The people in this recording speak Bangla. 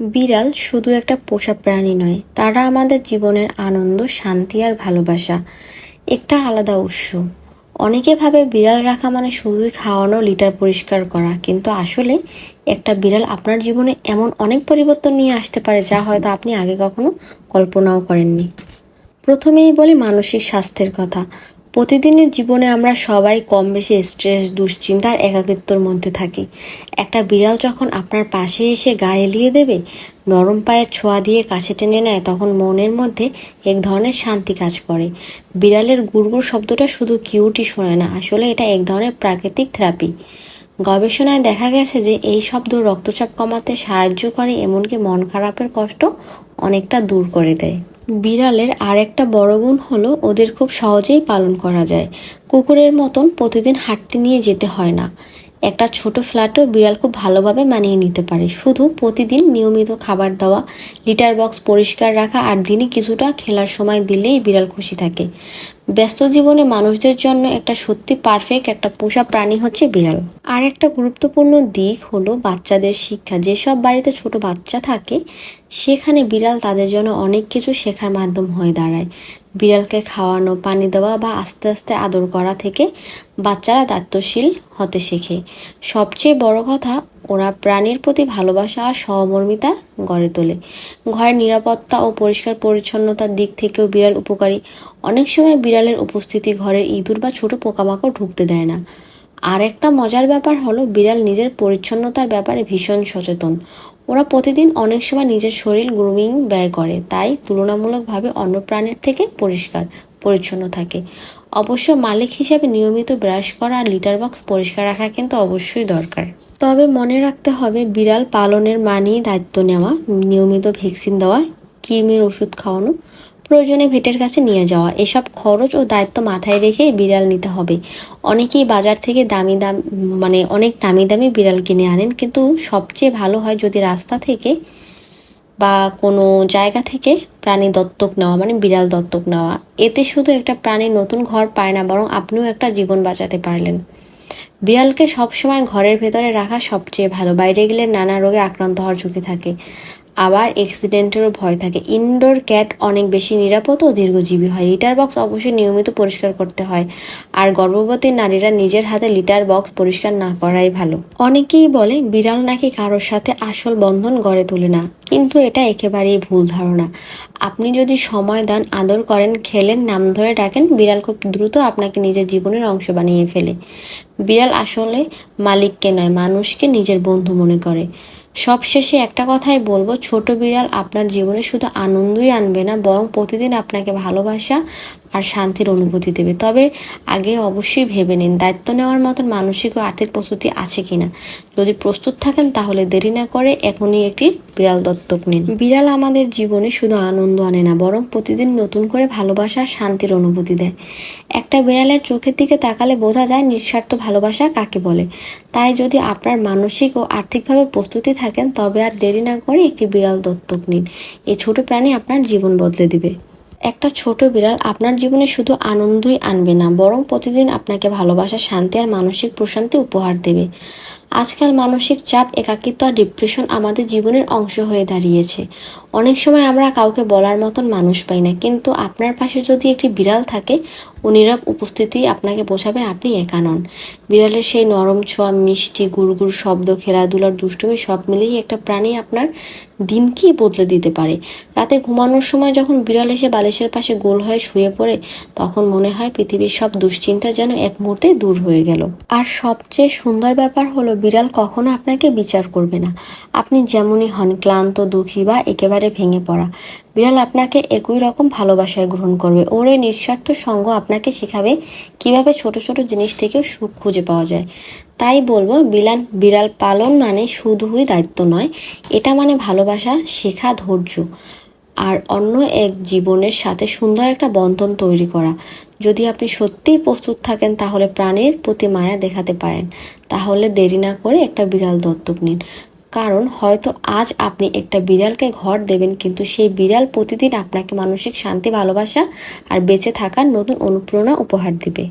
বিড়াল শুধু একটা পোষা প্রাণী নয়, তারা আমাদের জীবনের আনন্দ, শান্তি আর ভালোবাসা। একটা আলাদা উৎস। অনেকে ভাবে বিড়াল রাখা মানে শুধুই খাওয়ানো, লিটার পরিষ্কার করা, কিন্তু আসলে একটা বিড়াল আপনার জীবনে এমন অনেক পরিবর্তন নিয়ে আসতে পারে যা হয়তো আপনি আগে কখনো কল্পনাও করেননি। প্রথমেই বলি মানসিক স্বাস্থ্যের কথা। প্রতিদিনের জীবনে আমরা সবাই কম বেশি স্ট্রেস দুশ্চিন্তার একাকিত্বর মধ্যে থাকি। একটা বিড়াল যখন আপনার পাশে এসে গায়ে এলিয়ে দেবে, নরম পায়ের ছোঁয়া দিয়ে কাছে টেনে নেয়, তখন মনের মধ্যে এক ধরনের শান্তি কাজ করে। বিড়ালের গুড়গুড় শব্দটা শুধু কিউটি শোনায় না, আসলে এটা এক ধরনের প্রাকৃতিক থেরাপি। গবেষণায় দেখা গেছে যে এই শব্দ রক্তচাপ কমাতে সাহায্য করে, এমনকি মন খারাপের কষ্ট অনেকটা দূর করে দেয়। বিড়ালের আর একটা বড় গুণ হলো ওদের খুব সহজেই পালন করা যায়। কুকুরের মতন প্রতিদিন হাঁটতে নিয়ে যেতে হয় না। একটা ছোট ফ্ল্যাটও বিড়াল খুব ভালোভাবে মানিয়ে নিতে পারে। শুধু প্রতিদিন নিয়মিত খাবার দেওয়া, লিটার বক্স পরিষ্কার রাখা আর দিনে কিছুটা খেলার সময় দিলেই বিড়াল খুশি থাকে। ব্যস্ত জীবনে মানুষদের জন্য একটা সত্যি পারফেক্ট একটা পোষা প্রাণী হচ্ছে বিড়াল। আর একটা গুরুত্বপূর্ণ দিক হলো বাচ্চাদের শিক্ষা। যেসব বাড়িতে ছোট বাচ্চা থাকে, সেখানে বিড়াল তাদের জন্য অনেক কিছু শেখার মাধ্যম হয়ে দাঁড়ায়। বিড়ালকে খাওয়ানো, পানি দেওয়া বা আস্তে আস্তে আদর করা থেকে বাচ্চারা দায়িত্বশীল হতে শেখে। সবচেয়ে বড় কথা ওরা প্রাণীর প্রতি ভালোবাসা আর সহমর্মিতা গড়ে তোলে। ঘরের নিরাপত্তা ও পরিষ্কার পরিচ্ছন্নতার দিক থেকেও বিড়াল উপকারী। অনেক সময় বিড়ালের উপস্থিতি ঘরের ইঁদুর বা ছোট পোকামাকড় ঢুকতে দেয় না। আর একটা মজার ব্যাপার হলো, বিড়াল নিজের পরিচ্ছন্নতার ব্যাপারে ভীষণ সচেতন। ওরা প্রতিদিন অনেক সময় নিজের শরীর গ্রুমিং ব্যয় করে, তাই তুলনামূলকভাবে অন্য প্রাণীর থেকে পরিষ্কার, পরিচ্ছন্ন থাকে। অবশ্য মালিক হিসেবে নিয়মিত ব্রাশ করা আর লিটার বক্স পরিষ্কার রাখা কিন্তু অবশ্যই দরকার। তবে মনে রাখতে হবে, বিড়াল পালনের মানেই দায়িত্ব নেওয়া, নিয়মিত ভ্যাকসিন দেওয়া কৃমির ওষুধ খাওয়ানো, প্রয়োজনে ভেটের কাছে নিয়ে যাওয়া। এসব খরচ ও দায়িত্ব মাথায় রেখে বিড়াল নিতে হবে। অনেকেই বাজার থেকে দামি দাম মানে অনেক দামি দামি বিড়াল কিনে আনেন, কিন্তু সবচেয়ে ভালো হয় যদি রাস্তা থেকে বা কোনো জায়গা থেকে প্রাণী দত্তক নেওয়া মানে বিড়াল দত্তক নেওয়া। এতে শুধু একটা প্রাণী নতুন ঘর পায় না, বরং আপনিও একটা জীবন বাঁচাতে পারলেন। বিড়ালকে সবসময় ঘরের ভেতরে রাখা সবচেয়ে ভালো। বাইরে গেলে নানা রোগে আক্রান্ত হওয়ার ঝুঁকি থাকে। আবার অ্যাক্সিডেন্টেরও ভয় থাকে। ইনডোর ক্যাট অনেক বেশি নিরাপদ ও দীর্ঘজীবী হয়। লিটার বক্স অবশ্যই নিয়মিত পরিষ্কার করতে হয়। আর গর্ভবতী নারীরা নিজের হাতে লিটার বক্স পরিষ্কার না করাই ভালো। অনেকেই বলে, বিড়াল নাকি কারোর সাথে আসল বন্ধন গড়ে তোলে না। কিন্তু এটা একেবারেই ভুল ধারণা। আপনি যদি সময় দেন, আদর করেন, খেলেন, নাম ধরে ডাকেন, বিড়াল খুব দ্রুত আপনাকে নিজের জীবনের অংশ বানিয়ে ফেলে। বিড়াল আসলে মালিককে নয়, মানুষকে নিজের বন্ধু মনে করে। সবশেষে একটা কথাই বলব, ছোট বিড়াল আপনার জীবনে শুধু আনন্দই আনবে না, বরং প্রতিদিন আপনাকে ভালোবাসা আর শান্তির অনুভূতি দেবে। তবে আগে অবশ্যই ভেবে নিন, দায়িত্ব নেওয়ার মতন মানসিক ও আর্থিক প্রস্তুতি আছে কিনা। যদি প্রস্তুত থাকেন, তাহলে দেরি না করে এখনই একটি বিড়াল দত্তক নিন। বিড়াল আমাদের জীবনে শুধু আনন্দ আনে না, বরং প্রতিদিন নতুন করে ভালোবাসা, শান্তির অনুভূতি দেয়। একটা বিড়ালের চোখের দিকে তাকালে বোঝা যায় নিঃস্বার্থ ভালোবাসা কাকে বলে। তাই যদি আপনার মানসিক ও আর্থিকভাবে প্রস্তুতি থাকেন, তবে আর দেরি না করে একটি বিড়াল দত্তক নিন। এই ছোট প্রাণী আপনার জীবন বদলে দিবে। একটা ছোট বিড়াল আপনার জীবনে শুধু আনন্দই আনবে না, বরং প্রতিদিন আপনাকে ভালোবাসা, শান্তি আর মানসিক প্রশান্তি উপহার দেবে। আজকাল মানসিক চাপ, একাকিত্ব আর ডিপ্রেশন আমাদের জীবনের অংশ হয়ে দাঁড়িয়েছে। অনেক সময় আমরা কাউকে বলার মতন মানুষ পাই না। কিন্তু আপনার পাশে যদি একটি বিড়াল থাকে, ও নীরব উপস্থিতি আপনাকে বোঝাবে আপনি একা নন। বিড়ালের সেই নরম ছোঁয়া, মিষ্টি, গুড়গুড় শব্দ, খেলাধুলার দুষ্টুমি সব মিলিয়ে একটা প্রাণী আপনার দিনকেই বদলে দিতে পারে। রাতে ঘুমানোর সময় যখন বিড়াল এসে বালিশের পাশে গোল হয়ে শুয়ে পড়ে, তখন মনে হয় পৃথিবীর সব দুশ্চিন্তা যেন এক মুহূর্তে দূর হয়ে গেল। আর সবচেয়ে সুন্দর ব্যাপার হলো, বিড়াল কখনো আপনাকে বিচার করবে না। আপনি যেমনই হন, ক্লান্ত, দুঃখী বা একেবারে ভেঙে পড়া। বিড়াল আপনাকে একই রকম ভালোবাসায় গ্রহণ করবে। ওর এই নিঃস্বার্থ সঙ্গ আপনাকে শেখাবে কীভাবে ছোট ছোট জিনিস থেকেও সুখ খুঁজে পাওয়া যায়। তাই বলব, বিলান, বিড়াল পালন মানে শুধুই দায়িত্ব নয়, এটা মানে ভালোবাসা, শেখা, ধৈর্য। আর অন্য এক জীবনের সাথে সুন্দর একটা বন্ধন তৈরি করা। যদি আপনি সত্যিই প্রস্তুত থাকেন, তাহলে প্রাণীর প্রতি মায়া দেখাতে পারেন। তাহলে দেরি না করে একটা বিড়াল দত্তক নিন। কারণ হয়তো আজ আপনি একটা বিড়ালকে ঘর দেবেন, কিন্তু সেই বিড়াল প্রতিদিন আপনাকে মানসিক শান্তি, ভালোবাসা আর বেঁচে থাকার নতুন অনুপ্রেরণা উপহার দিবে।